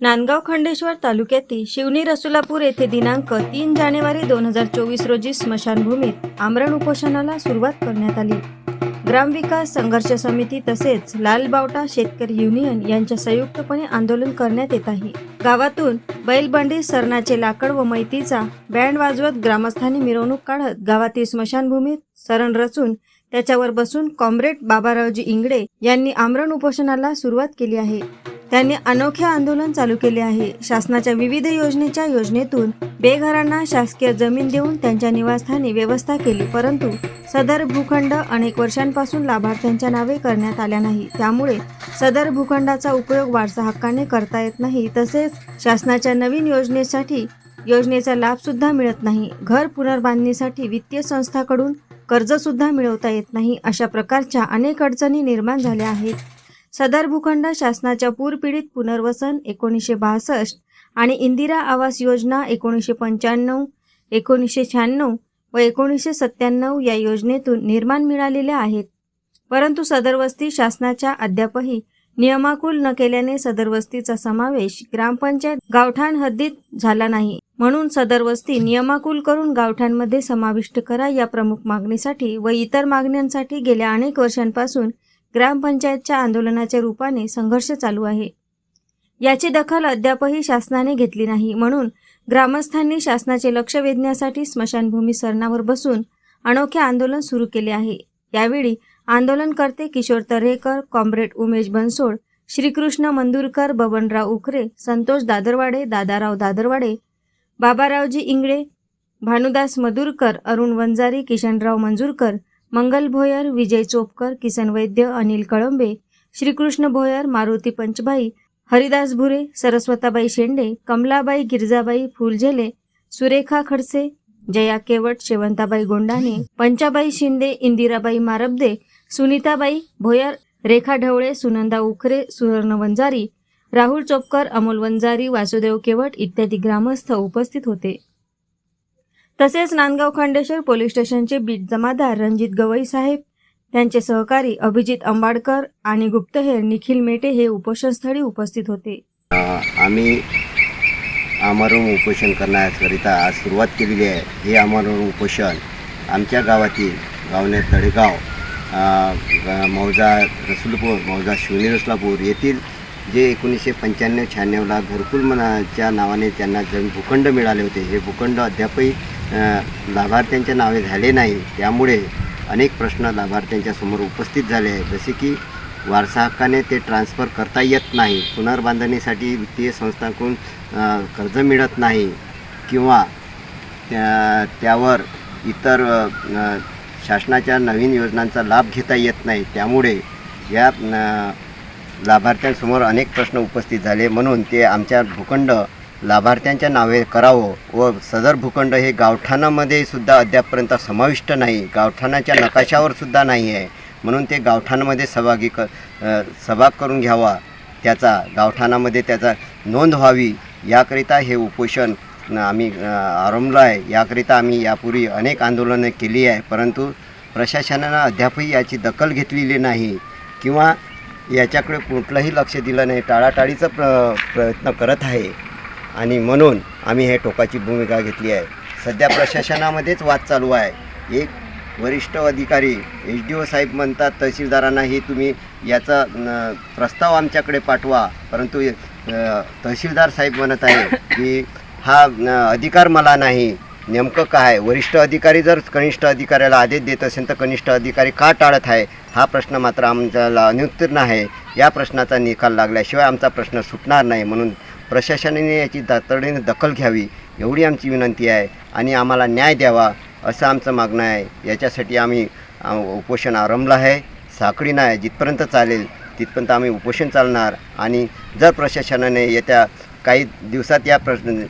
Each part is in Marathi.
नांदगाव खंडेश्वर तालुक्यातील शिवनी रसुलापूर येथे दिनांक तीन जानेवारी दोन हजार चोवीस रोजी स्मशानभूमीत आमरण उपोषणाला सुरुवात करण्यात आली. ग्रामविकास संघर्ष समिती तसेच लाल बावटा शेतकरी युनियन यांच्या संयुक्तपणे आंदोलन करण्यात येत आहे. गावातून बैलबंडी सरणाचे लाकड व मैतीचा बँड वाजवत ग्रामस्थांनी मिरवणूक काढत गावातील स्मशानभूमीत सरण रचून त्याच्यावर बसून कॉम्रेड बाबारावजी इंगडे यांनी आमरण उपोषणाला सुरुवात केली आहे. त्यांनी अनोखे आंदोलन चालू केले आहे. शासनाच्या विविध योजनेच्या योजनेतून बेघरांना शासकीय जमीन देऊन त्यांच्या निवासस्थानी व्यवस्था केली परंतु सदर भूखंड अनेक वर्षांपासून लाभार्थ्यांच्या नावे करण्यात आल्या नाही. त्यामुळे सदर भूखंडाचा उपयोग वारसा हक्काने करता येत नाही. तसेच शासनाच्या नवीन योजनेसाठी योजनेचा लाभ सुद्धा मिळत नाही. घर पुनर्बांधणीसाठी वित्तीय संस्थाकडून कर्जसुद्धा मिळवता येत नाही. अशा प्रकारच्या अनेक अडचणी निर्माण झाल्या आहेत. सदर भूखंड शासनाच्या पूरपीडित पुनर्वसन एकोणीसशे बासष्ट आणि इंदिरा आवास योजना एकोणीसशे पंच्याण्णव एकोणीसशे शहाण्णव व एकोणीसशे सत्त्याण्णव या योजनेतून निर्माण मिळालेल्या आहेत. परंतु सदर वस्ती शासनाच्या अद्यापही नियमाकुल न केल्याने सदर वस्तीचा समावेश ग्रामपंचायत गावठाण हद्दीत झाला नाही. म्हणून सदर वस्ती नियमाकुल करून गावठाणमध्ये समाविष्ट करा या प्रमुख मागणीसाठी व इतर मागण्यांसाठी गेल्या अनेक वर्षांपासून ग्रामपंचायतच्या आंदोलनाच्या रूपाने संघर्ष चालू आहे. याची दखल अद्यापही शासनाने घेतली नाही म्हणून ग्रामस्थांनी शासनाचे लक्ष वेधण्यासाठी स्मशानभूमी सरणावर बसून अनोखे आंदोलन सुरू केले आहे. यावेळी आंदोलनकर्ते किशोर तर्हेकर कॉम्रेड उमेश बनसोड श्रीकृष्ण मंदुरकर बबनराव उखरे संतोष दादरवाडे दादाराव दादरवाडे बाबारावजी इंगळे भानुदास मधुरकर अरुण वंजारी किशनराव मंजूरकर मंगल भोयर विजय चोपकर किसन वैद्य अनिल कळंबे श्रीकृष्ण भोयर मारुती पंचबाई हरिदास भुरे सरस्वताबाई शेंडे कमलाबाई गिरजाबाई फुलझेले सुरेखा खडसे जया केवट शेवंताबाई गोंडाने पंचाबाई शिंदे इंदिराबाई मारबदे सुनीताबाई भोयर रेखा ढवळे सुनंदा उखरे सुवर्ण वंजारी राहुल चोपकर अमोल वंजारी वासुदेव केवट इत्यादी ग्रामस्थ उपस्थित होते. तसेच नांदगाव खंडेश्वर पोलीस स्टेशनचे बीट जमादार रणजित गवई साहेब त्यांचे सहकारी अभिजित अंबाडकर आणि गुप्तहेर निखिल मेटे हे उपोषणस्थळी उपस्थित होते. आम्ही आमरण उपोषण करण्याकरिता आज सुरुवात केलेली आहे. हे आमरण उपोषण आमच्या गावातील गावने तळेगाव मौजा रसुलपूर मौजा शिवनी रसलापूर येथील जे एकोणीसशे पंच्याण्णव शहाण्णवला घरकुल मनाच्या नावाने त्यांना जमीन भूखंड मिळाले होते. हे भूखंड अद्यापही लाभार्थ्यांच्या नावे झाले नाही त्यामुळे अनेक प्रश्न लाभार्थ्यांच्या समोर उपस्थित झाले आहेत. जसे की वारसा हक्काने ते ट्रान्सफर करता येत नाही पुनर्बांधणीसाठी वित्तीय संस्थांकडून कर्ज मिळत नाही किंवा त्या त्यावर इतर शासनाच्या नवीन योजनांचा लाभ घेता येत नाही. त्यामुळे या लाभार्थ्यांसमोर अनेक प्रश्न उपस्थित झाले. म्हणून ते आमच्या भूखंड लाभार्थ्यांच्या नावे करावं व सदर भूखंड हे गावठाणामध्ये सुद्धा अद्यापपर्यंत समाविष्ट नाही. गावठाणाच्या नकाशावर सुद्धा नाही आहे म्हणून ते गावठाणामध्ये सहभागी क सहभाग करून घ्यावा. त्याचा गावठाणामध्ये त्याचा नोंद व्हावी. याकरिता हे उपोषण आम्ही आरंभलं आहे. याकरिता आम्ही यापूर्वी अनेक आंदोलनं केली आहे. परंतु प्रशासनानं अद्यापही याची दखल घेतलेली नाही. किंवा याच्याकडे कुठलंही लक्ष दिलं नाही. टाळाटाळीचा प्र प्रयत्न करत आहे. आणि म्हणून आम्ही हे टोकाची भूमिका घेतली आहे. सध्या प्रशासनामध्येच वाद चालू आहे. एक वरिष्ठ अधिकारी एच डी ओ साहेब म्हणतात तहसीलदारांनाही तुम्ही याचा प्रस्ताव आमच्याकडे पाठवा. परंतु तहसीलदार साहेब म्हणत आहे की हा अधिकार मला नाही. नेमकं काय वरिष्ठ अधिकारी जर कनिष्ठ अधिकाऱ्याला आदेश देत असेल तर कनिष्ठ अधिकारी का टाळत आहे? हा प्रश्न मात्र आमच्याला अनुत्तीर्ण आहे. या प्रश्नाचा निकाल लागल्याशिवाय आमचा प्रश्न सुटणार नाही म्हणून प्रशासनाने याची तातडीने दखल घ्यावी एवढी आमची विनंती आहे आणि आम्हाला न्याय द्यावा असं आमचं मागणं आहे. याच्यासाठी आम्ही उपोषण आरंभलं आहे. साखळी नाही जिथपर्यंत चालेल तिथपर्यंत आम्ही उपोषण चालणार आणि जर प्रशासनाने येत्या काही दिवसात या प्रश्न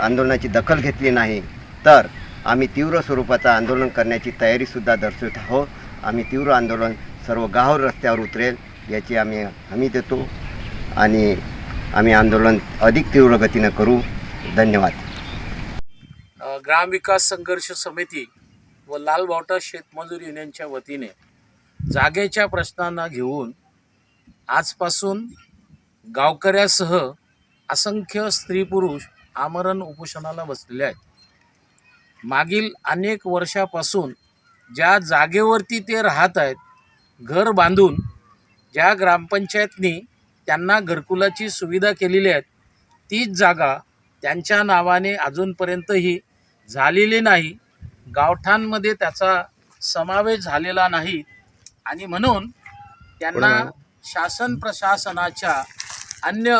आंदोलनाची दखल घेतली नाही तर आम्ही तीव्र स्वरूपाचं आंदोलन करण्याची तयारीसुद्धा दर्शवत आहोत. आम्ही तीव्र आंदोलन सर्व गाव रस्त्यावर उतरेल याची आम्ही हमी देतो आणि आम्ही आंदोलन अधिक तीव्र गतीनं करू. धन्यवाद. ग्रामविकास संघर्ष समिती व लाल बावटा शेतमजूर युनियनच्या वतीने जागेच्या प्रश्नांना घेऊन आजपासून गावकऱ्यासह असंख्य स्त्री पुरुष आमरण उपोषणाला बसलेले आहेत. मागील अनेक वर्षापासून ज्या जागेवरती ते राहत आहेत घर बांधून ज्या ग्रामपंचायतनी त्यांना घरकुलाची सुविधा केलेली आहे तीच जागा त्यांच्या नावाने अजूनपर्यंतही झालेली नाही. गावठाणमध्ये त्याचा समावेश झालेला नाही. आणि म्हणून त्यांना शासन प्रशासनाच्या अन्य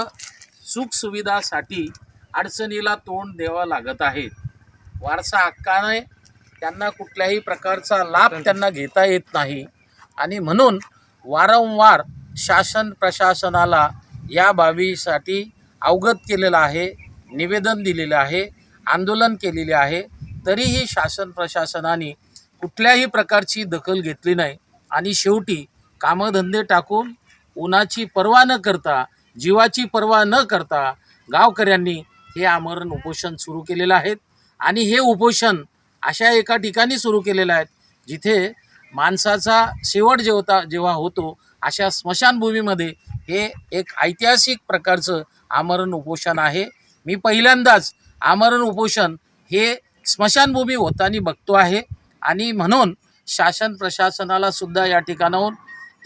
सुखसुविधासाठी अडचणीला तोंड द्यावं लागत आहेत वारसा हक्काने त्यांना कुठल्याही प्रकारचा लाभ त्यांना घेता येत नाही. आणि म्हणून वारंवार शासन प्रशासनाला या बाबीसाठी अवगत केलेलं आहे निवेदन दिलेलं आहे आंदोलन केलेले आहे. तरीही शासन प्रशासनाने कुठल्याही प्रकारची दखल घेतली नाही. आणि शेवटी कामधंदे टाकून उन्हाची पर्वा न करता जीवाची पर्वा न करता गावकऱ्यांनी हे आमरण उपोषण सुरू केलेलं आहे. आणि हे उपोषण अशा एका ठिकाणी सुरू केलेलं आहे जिथे माणसाचा शेवट जेवता जेव्हा होतो अशा स्मशानभूमीमध्ये हे एक ऐतिहासिक प्रकारचं आमरण उपोषण आहे. मी पहिल्यांदाच आमरण उपोषण हे स्मशानभूमी होताना बघतो आहे. आणि म्हणून शासन प्रशासनाला सुद्धा या ठिकाणाहून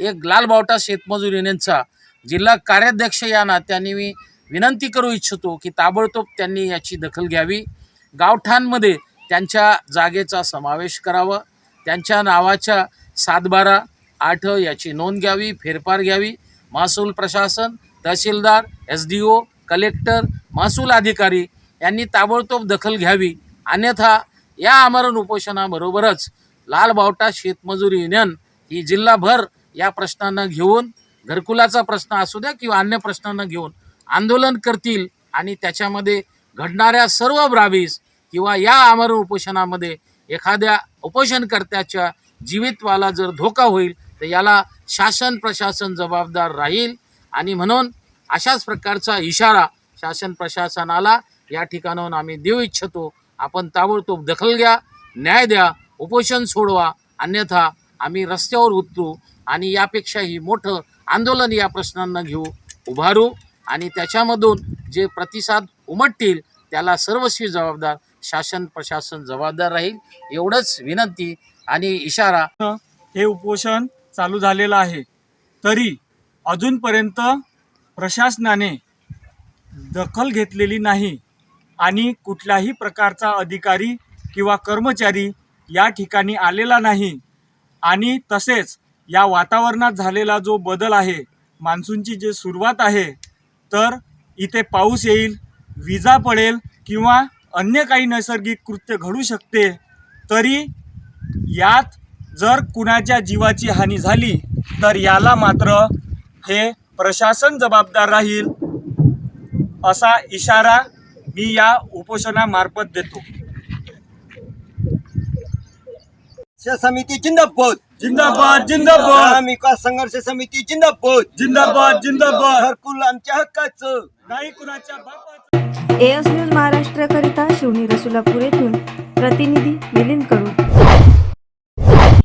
एक लालबावटा शेतमजूर युनियनचा जिल्हा कार्याध्यक्ष या नात्याने मी विनंती करू इच्छितो की ताबडतोब त्यांनी याची दखल घ्यावी. गावठाणमध्ये त्यांच्या जागेचा समावेश करावा. त्यांच्या नावाच्या सातबारा आठ याची नोंद घ्यावी फेरफार घ्यावी. महसूल प्रशासन tehsildar S D O collector महसूल अधिकारी यांनी ताबडतोब दखल घ्यावी. अन्यथा या आमरण उपोषणाबरोबरच लाल बावटा शेतमजूर युनियन ही जिल्हाभर या प्रश्नांना घेऊन घरकुलाचा प्रश्न असू द्या किंवा अन्य प्रश्नांना घेऊन आंदोलन करतील आणि त्याच्यामध्ये घडणाऱ्या सर्व ब्रावीस किंवा या आमरण उपोषणामध्ये एखाद्या उपोषणकर्त्याच्या जीवितवाला जर धोका होईल तर याला शासन प्रशासन जबाबदार राहील. आणि म्हणून अशाच प्रकारचा इशारा शासन प्रशासनाला या ठिकाणाहून आम्ही देऊ इच्छितो. आपण ताबडतोब दखल घ्या न्याय द्या उपोषण सोडवा अन्यथा आम्ही रस्त्यावर उतरू आणि यापेक्षाही मोठं आंदोलन या प्रश्नांना घेऊ उभारू. आणि त्याच्यामधून जे प्रतिसाद उमटतील त्याला सर्वस्वी जबाबदार शासन प्रशासन जबाबदार राहील एवढंच विनंती आणि इशारा. हे उपोषण चालू झालेलं आहे. तरी अजूनपर्यंत प्रशासनाने दखल घेतलेली नाही आणि कुठल्याही प्रकारचा अधिकारी किंवा कर्मचारी या ठिकाणी आलेला नाही. आणि तसेच या वातावरणात झालेला जो बदल आहे मान्सूनची जी सुरुवात आहे तर इथे पाऊस येईल विजा पडेल किंवा अन्य काही नैसर्गिक कृत्य घडू शकते तरी यात जर कुणाच्या जीवाची हानी झाली तर याला मात्र हे प्रशासन जबाबदार राहील असा इशारा मी या उपोषणामार्फत देतो. समिती जिंदाबाद. जिंदाबाद जिंदाबाद. विकास संघर्ष समिती जिंदाबाद. जिंदाबाद जिंदाबाद. घरकुल आमच्या हक्काचं. नाही कुणाच्या बापाचं. एएस न्यूज महाराष्ट्राकरिता शिवनी रसुलापूर येथून प्रतिनिधी मिलिंद कडू